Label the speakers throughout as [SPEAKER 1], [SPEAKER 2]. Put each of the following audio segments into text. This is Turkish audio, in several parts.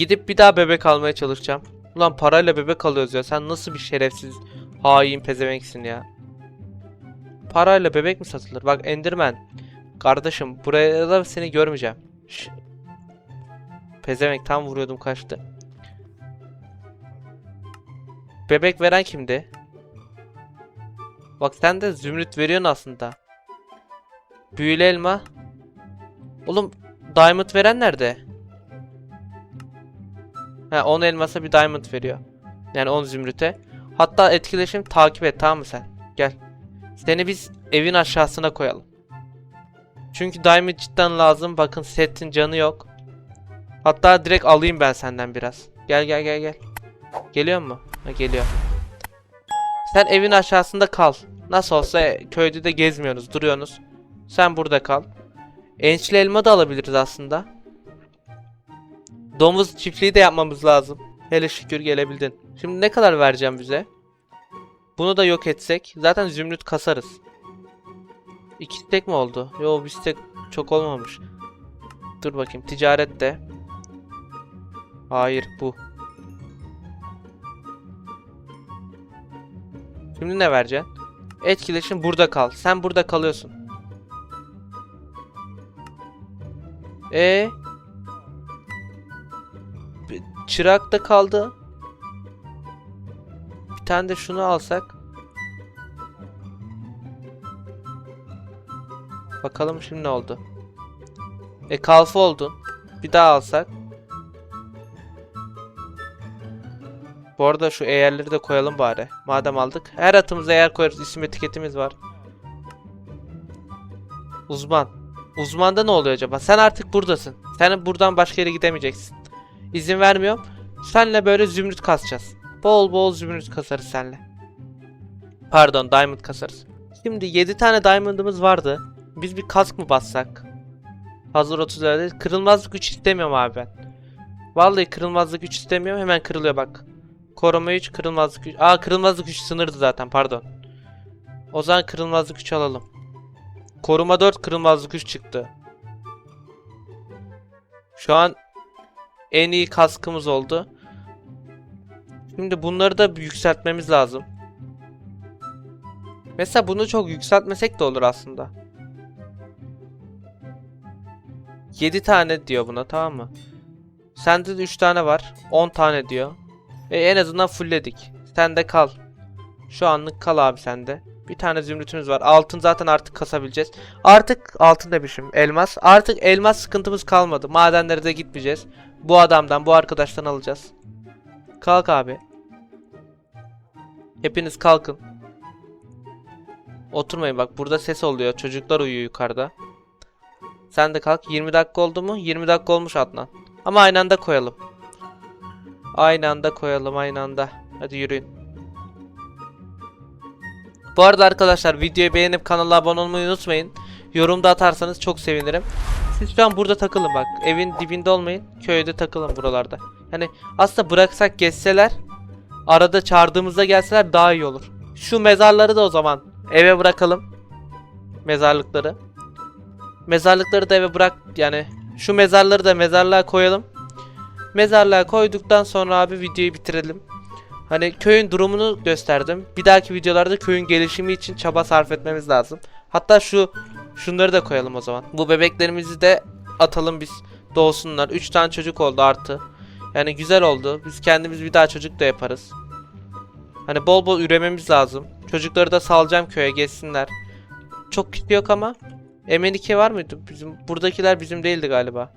[SPEAKER 1] Gidip bir daha bebek almaya çalışacağım. Ulan parayla bebek alıyoruz ya. Sen nasıl bir şerefsiz hain pezevenksin ya. Parayla bebek mi satılır? Bak Enderman. Kardeşim buraya da seni görmeyeceğim. Şş. Pezevenk tam vuruyordum kaçtı. Bebek veren kimdi? Bak sen de zümrüt veriyorsun aslında. Büyülü elma. Oğlum diamond veren nerede? He 10 elmasa bir diamond veriyor. Yani 10 zümrüte. Hatta etkileşim takip et tamam mı sen? Gel. Seni biz evin aşağısına koyalım. Çünkü diamond cidden lazım. Bakın setin canı yok. Hatta direkt alayım ben senden biraz. Gel gel gel gel. Geliyor mu? Ha, geliyor. Sen evin aşağısında kal. Nasıl olsa köyde de gezmiyorsunuz, duruyorsunuz. Sen burada kal. Ençli elma da alabiliriz aslında. Domuz çiftliği de yapmamız lazım. Hele şükür gelebildin. Şimdi ne kadar vereceğim bize? Bunu da yok etsek zaten zümrüt kasarız. İki stek mi oldu? Yo bir stek çok olmamış. Dur bakayım ticaret de. Hayır bu. Şimdi ne vereceksin? Etkileşim burada kal. Sen burada kalıyorsun. E Çırak da kaldı. Bir tane de şunu alsak. Bakalım şimdi ne oldu. E kalfa oldun. Bir daha alsak. Bu arada şu eğerleri de koyalım bari. Madem aldık. Her atımıza eğer koyarız. İsim etiketimiz var. Uzman. Uzmanda ne oluyor acaba? Sen artık buradasın. Sen buradan başka yere gidemeyeceksin. İzin vermiyorum. Senle böyle zümrüt kasacağız. Bol bol zümrüt kasarız senle. Pardon diamond kasarız. Şimdi 7 tane diamond'ımız vardı. Biz bir kask mı bassak? Hazır 30 lirada. Kırılmazlık 3 istemiyorum abi ben. Vallahi kırılmazlık 3 istemiyorum. Hemen kırılıyor bak. Koruma 3, kırılmazlık 3. Aa kırılmazlık 3 sınırdı zaten pardon. O zaman kırılmazlık 3 alalım. Koruma 4, kırılmazlık 3 çıktı. Şu an en iyi kaskımız oldu. Şimdi bunları da yükseltmemiz lazım. Mesela bunu çok yükseltmesek de olur aslında. 7 tane diyor buna tamam mı? Sende de 3 tane var. 10 tane diyor. E, en azından fullledik. Sen de kal. Şu anlık kal abi sende. Bir tane zümrütümüz var. Altın zaten artık kasabileceğiz. Artık altın demişim. Elmas. Artık elmas sıkıntımız kalmadı. Madenlere de gitmeyeceğiz. Bu adamdan, bu arkadaştan alacağız. Kalk abi. Hepiniz kalkın. Oturmayın bak burada ses oluyor. Çocuklar uyuyor yukarıda. Sen de kalk. 20 dakika oldu mu? 20 dakika olmuş Adnan. Ama aynı anda koyalım. Aynı anda koyalım aynı anda. Hadi yürüyün. Bu arada arkadaşlar videoyu beğenip kanala abone olmayı unutmayın. Yorumda atarsanız çok sevinirim. Siz şu an burada takılın bak. Evin dibinde olmayın. Köyde takılın buralarda. Yani aslında bıraksak geçseler arada çağırdığımızda gelseler daha iyi olur. Şu mezarları da o zaman eve bırakalım. Mezarlıkları. Mezarlıkları da eve bırak yani şu mezarları da mezarlığa koyalım. Mezarlığa koyduktan sonra abi videoyu bitirelim. Hani köyün durumunu gösterdim. Bir dahaki videolarda köyün gelişimi için çaba sarf etmemiz lazım. Hatta şu şunları da koyalım o zaman. Bu bebeklerimizi de atalım biz doğsunlar. 3 tane çocuk oldu artı. Yani güzel oldu. Biz kendimiz bir daha çocuk da yaparız. Hani bol bol ürememiz lazım. Çocukları da salacağım köye geçsinler. Çok kişi yok ama. Emenike var mıydı? Bizim buradakiler bizim değildi galiba.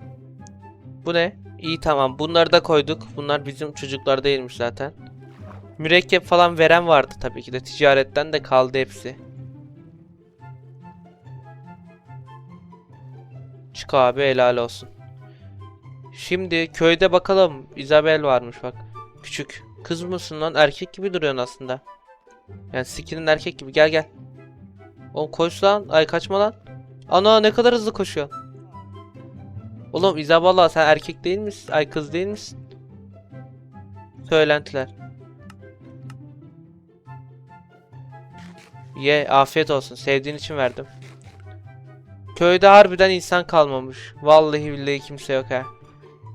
[SPEAKER 1] Bu ne? İyi tamam. Bunları da koyduk. Bunlar bizim çocuklar değilmiş zaten. Mürekkep falan veren vardı tabii ki de. Ticaretten de kaldı hepsi. Çık abi helal olsun. Şimdi köyde bakalım. Isabel varmış bak. Küçük. Kız mısın lan? Erkek gibi duruyorsun aslında. Yani skinin erkek gibi. Gel gel. Oğlum koş lan. Ay kaçma lan. Ana ne kadar hızlı koşuyorsun. Oğlum Isabella sen erkek değil misin? Ay kız değil misin? Söylentiler. Ye afiyet olsun. Sevdiğin için verdim. Köyde harbiden insan kalmamış. Vallahi billahi kimse yok ha.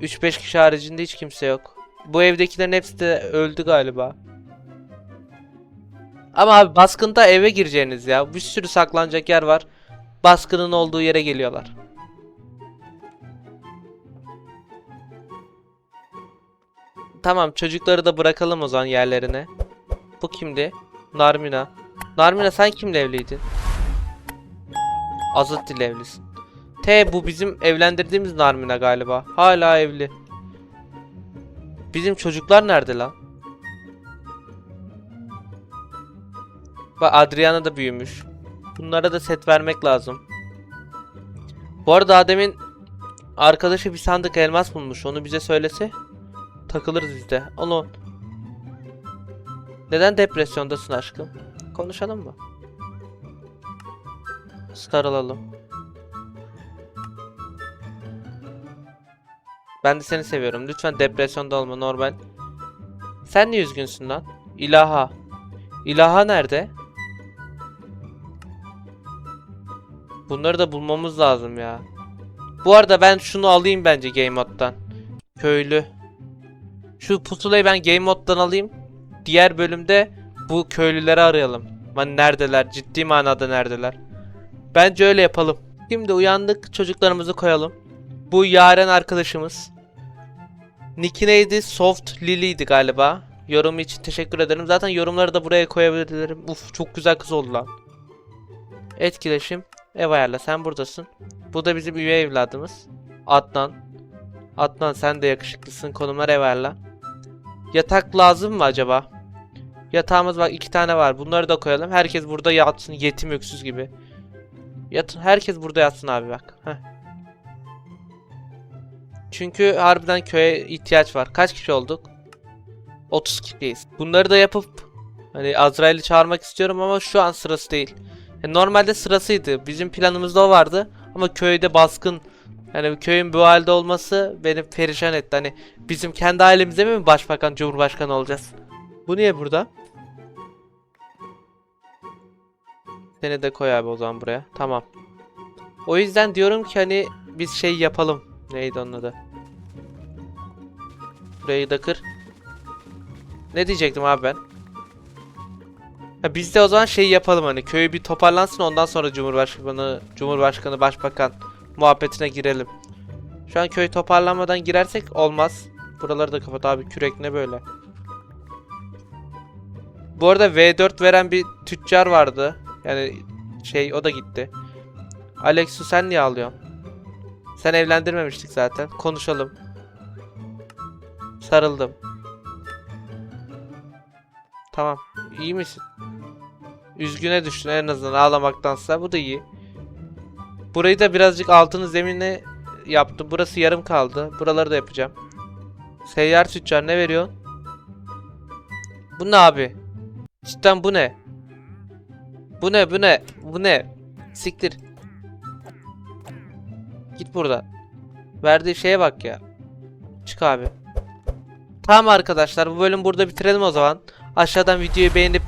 [SPEAKER 1] 3-5 kişi haricinde hiç kimse yok. Bu evdekilerin hepsi de öldü galiba. Ama abi baskında eve gireceğiniz ya. Bir sürü saklanacak yer var. Baskının olduğu yere geliyorlar. Tamam çocukları da bırakalım o zaman yerlerine. Bu kimdi? Narmina. Narmina sen kimle evliydin? Azat ile evlisin. T bu bizim evlendirdiğimiz Narmina galiba. Hala evli. Bizim çocuklar nerede lan? Bak Adriana da büyümüş. Bunlara da set vermek lazım. Bu arada Adem'in arkadaşı bir sandık elmas bulmuş. Onu bize söylese takılırız biz de. Onu neden depresyondasın aşkım? Konuşalım mı? Sarılalım. Ben de seni seviyorum. Lütfen depresyonda olma normal. Sen niye üzgünsün lan? İlaha. İlaha nerede? Bunları da bulmamız lazım ya. Bu arada ben şunu alayım bence Game Mode'dan. Köylü. Şu pusulayı ben Game Mode'dan alayım. Diğer bölümde bu köylüleri arayalım. Hani neredeler? Ciddi manada neredeler? Bence öyle yapalım. Şimdi uyandık. Çocuklarımızı koyalım. Bu Yaren arkadaşımız. Nick'i neydi? Soft Lily'ydi galiba. Yorumu için teşekkür ederim. Zaten yorumları da buraya koyabilirim. Uf çok güzel kız oldu lan. Etkileşim. Ev ayarla sen buradasın. Bu da bizim üye evladımız. Adnan. Adnan sen de yakışıklısın. Konumlar ev ayarla. Yatak lazım mı acaba? Yatağımız bak iki tane var. Bunları da koyalım. Herkes burada yatsın. Yetim öksüz gibi. Yatın. Herkes burada yatsın abi bak. Heh. Çünkü harbiden köye ihtiyaç var. Kaç kişi olduk? 30 kişiyiz. Bunları da yapıp hani Azrail'i çağırmak istiyorum ama şu an sırası değil. Yani normalde sırasıydı. Bizim planımızda o vardı. Ama köyde baskın yani köyün bu halde olması beni perişan etti. Hani bizim kendi ailemize mi başbakan, cumhurbaşkanı olacağız? Bu niye burada? Seni de koy abi o zaman buraya. Tamam. O yüzden diyorum ki hani biz şey yapalım. Neydi onun adı? Burayı da kır. Ne diyecektim abi ben? Ha, biz de o zaman şey yapalım hani köyü bir toparlansın ondan sonra Cumhurbaşkanı, Cumhurbaşkanı, Başbakan muhabbetine girelim. Şu an köy toparlanmadan girersek olmaz. Buraları da kapat abi kürek ne böyle. Bu arada V4 veren bir tüccar vardı. Yani şey o da gitti. Alexu sen niye alıyorsun? Sen evlendirmemiştik zaten. Konuşalım. Sarıldım. Tamam. İyi misin? Üzgüne düştün en azından ağlamaktansa. Bu da iyi. Burayı da birazcık altını zemine yaptım. Burası yarım kaldı. Buraları da yapacağım. Seyyar tüccar ne veriyorsun? Bu ne abi? Cidden bu ne? Bu ne bu ne? Bu ne? Siktir. Git buradan. Verdiği şeye bak ya. Çık abi. Tamam arkadaşlar bu bölüm burada bitirelim o zaman. Aşağıdan videoyu beğenip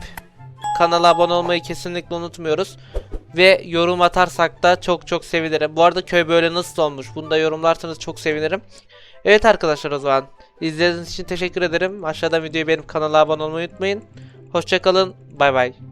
[SPEAKER 1] kanala abone olmayı kesinlikle unutmuyoruz. Ve yorum atarsak da çok çok sevinirim. Bu arada köy böyle nasıl olmuş? Bunu da yorumlarsanız çok sevinirim. Evet arkadaşlar o zaman. İzlediğiniz için teşekkür ederim. Aşağıdan videoyu beğenip kanala abone olmayı unutmayın. Hoşçakalın. Bay bay.